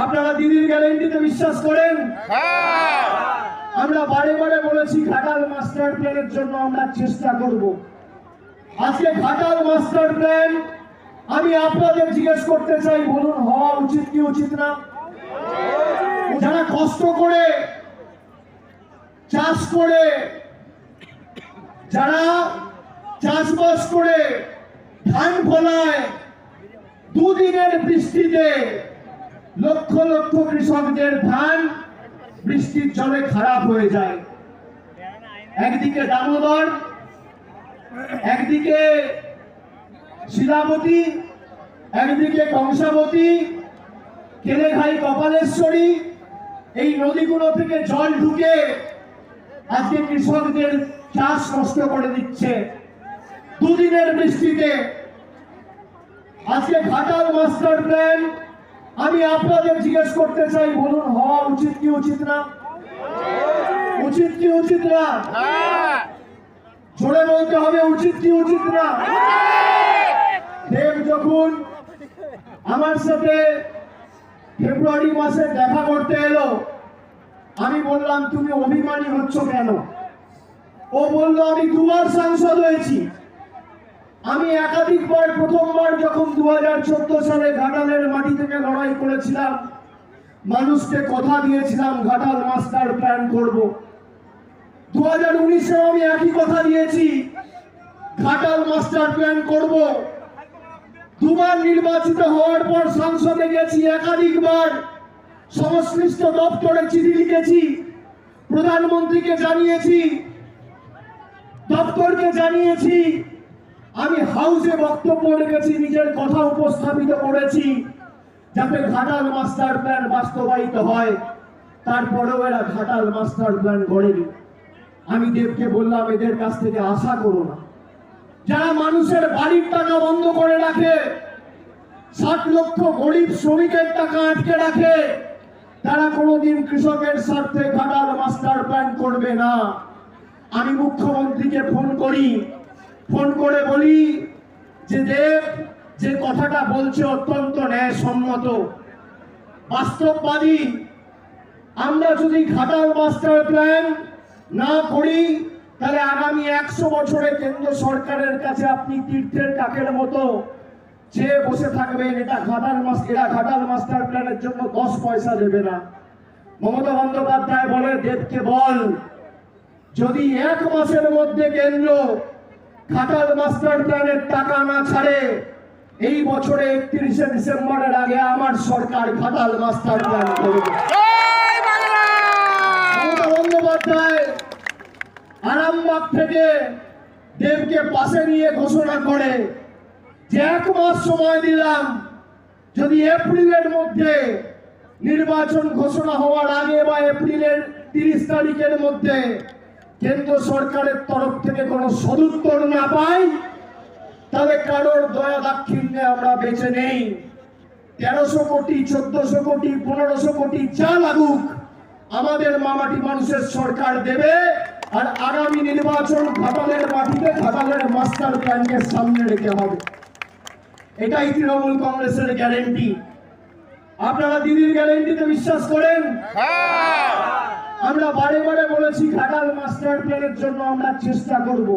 আপনারা দিদির গ্যারেন্টিতে বিশ্বাস করেন? আমরা বারে বারে বলেছি ঘাটাল মাস্টার প্ল্যানের জন্য আমরা চেষ্টা করব। আজকে ঘাটাল মাস্টার প্ল্যান আমি আপনাদের জিজ্ঞেস করতে চাই বলুন হওয়া উচিত কি উচিত না? যারা কষ্ট করে চাষ করে যারা চাষবাস করে ধান ফলায় দুদিনের বৃষ্টিতে লক্ষ লক্ষ কৃষকদের ধান বৃষ্টির জলে খারাপ হয়ে যায়। একদিকে দামোদর, একদিকে শিলাবতী, একদিকে কংসাবতী, কেলেঘাই কপালেশ্বরী, এই নদীগুলো থেকে জল ঢুকে আজকে কৃষকদের চাষ নষ্ট করে দিচ্ছে। দুদিনের বৃষ্টিতে আজকে ঘাটাল মাস্টার আমি আপনাদের জিজ্ঞেস করতে চাই, বলুন, হওয়া উচিত কি উচিত না? উচিত কি উচিত না? জোরে বলতে হবে, উচিত কি উচিত না? দেব যখন আমার সাথে ফেব্রুয়ারি মাসে দেখা করতে এলো, আমি বললাম, তুমি অভিমানী হচ্ছ কেন? ও বলল, আমি দুবার সাংসদ হয়েছি। আমি একাধিকবার প্রথমবার যখন দু সালে ঘাটালের মাটি থেকে লড়াই করেছিলাম, মানুষকে কথা দিয়েছিলাম, ঘাটাল মাস্টার প্ল্যান করব। দু হাজার উনিশেও আমি একই কথা দিয়েছি, ঘাটাল মাস্টার প্ল্যান করব। দুবার নির্বাচিত হওয়ার পর সংসদে গেছি, একাধিকবার সংশ্লিষ্ট দপ্তরে চিঠি লিখেছি, প্রধানমন্ত্রীকে জানিয়েছি, দপ্তরকে জানিয়েছি আমি হাউসে বক্তব্য রেখেছি, নিজের কথা উপস্থাপিত করেছি, যাতে ঘাটাল মাস্টার প্ল্যান বাস্তবায়িত হয়। তারপরেও এরা ঘাটাল মাস্টার প্ল্যান গড়েনি। আমি দেবকে বললাম, এদের কাছ থেকে আশা করো না। যারা মানুষের বাড়ির টাকা বন্ধ করে রাখে, ষাট লক্ষ গরিব শ্রমিকের টাকা আটকে রাখে, তারা কোনোদিন কৃষকের স্বার্থে ঘাটাল মাস্টার প্ল্যান করবে না। আমি মুখ্যমন্ত্রীকে ফোন করি ফোন করে বলি যে দেব, যে কথাটা বলছে অত্যন্ত ন্যায়সম্মত। বাস্তববাদী, আমরা যদি ঘাটাল মাস্টার প্ল্যান না করি, তাহলে আগামী একশো বছরে কেন্দ্র সরকারের কাছে আপনি তীর্থের কাকের মতো যে বসে থাকবেন, এটা ঘাটাল মাস ঘাটাল মাস্টার প্ল্যানের জন্য দশ পয়সা দেবে না। মমতা বন্দ্যোপাধ্যায় বলে, দেবকে বল, যদি এক মাসের মধ্যে কেন্দ্র ঘাটাল মাস্টার প্ল্যানের টাকা না ছাড়ে এই বছরে একত্রিশে ডিসেম্বরের আগে আমার সরকার ঘাটাল মাস্টার প্ল্যান করবে। বন্দ্যোপাধ্যায় আরামবাগ থেকে দেবকে পাশে নিয়ে ঘোষণা করে যে এক মাস সময় দিলাম যদি এপ্রিলের মধ্যে নির্বাচন ঘোষণা হওয়ার আগে বা এপ্রিলের তিরিশ তারিখের মধ্যে কেন্দ্র সরকারের তরফ থেকে কোনো সদুত্তর না পাই তাহলে কারোর দয়া দাক্ষিণ্যে আমরা বেঁচে নেই। তেরোশো কোটি, চোদ্দশো কোটি, পনেরোশো কোটি যা লাগুক, আমাদের মামাটি মানুষের সরকার দেবে, আর আগামী নির্বাচন ঘাটালের মাটিতে, ঘাটালের মাস্টার প্ল্যানকে সামনে রেখে হবে। এটাই তৃণমূল কংগ্রেসের গ্যারেন্টি। আপনারা দিদির গ্যারেন্টিতে বিশ্বাস করেন? আমরা বারে বারে বলেছি ঘাটাল মাস্টার প্ল্যানের জন্য আমরা চেষ্টা করব।